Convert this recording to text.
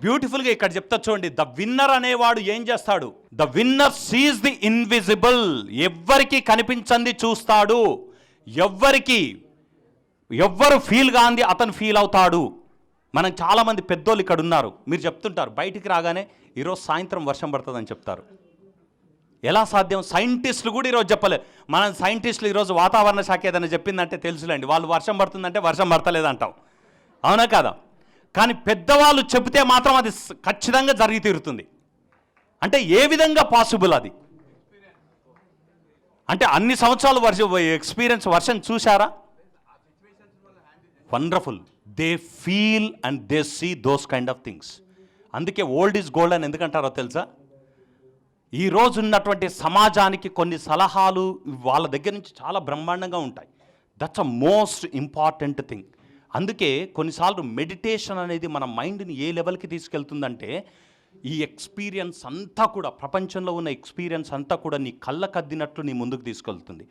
బ్యూటిఫుల్గా ఇక్కడ చెప్తా చూడండి. ద విన్నర్ అనేవాడు ఏం చేస్తాడు? The winner sees the invisible ఎవ్వరికి కనిపించంది చూస్తాడు. ఎవ్వరికి ఎవ్వరు ఫీల్ కాంది అతను ఫీల్ అవుతాడు. మనం చాలామంది పెద్దోళ్ళు ఇక్కడ ఉన్నారు. మీరు చెప్తుంటారు బయటికి రాగానే ఈరోజు సాయంత్రం వర్షం పడుతుందని చెప్తారు. ఎలా సాధ్యం? సైంటిస్టులు కూడా ఈరోజు చెప్పలేదు మనం సైంటిస్టులు ఈరోజు వాతావరణ శాఖ ఏదైనా చెప్పిందంటే తెలుసులేండి. వాళ్ళు వర్షం పడుతుందంటే వర్షం పడతలేదంటాం. అవునా కాదా? కానీ పెద్దవాళ్ళు చెబితే మాత్రం అది ఖచ్చితంగా జరిగి తీరుతుంది. అంటే ఏ విధంగా పాసిబుల్ అది? అంటే అన్ని సంవత్సరాలు వర్షం ఎక్స్పీరియన్స్ వర్షం చూశారా? Wonderful they feel and they see those kind of things అందుకే ఓల్డ్ ఈజ్ గోల్డ్ అని ఎందుకంటారో తెలుసా? ఈ రోజు ఉన్నటువంటి సమాజానికి కొన్ని సలహాలు వాళ్ళ దగ్గర నుంచి చాలా బ్రహ్మాండంగా ఉంటాయి. That's a most important thing అందుకే కొన్నిసార్లు మెడిటేషన్ అనేది మన మైండ్ని ఏ లెవెల్కి తీసుకెళ్తుందంటే ఈ ఎక్స్పీరియన్స్ అంతా కూడా ప్రపంచంలో ఉన్న ఎక్స్పీరియన్స్ అంతా కూడా నీ కళ్ళకద్దినట్లు నీ ముందుకు తీసుకెళ్తుంది.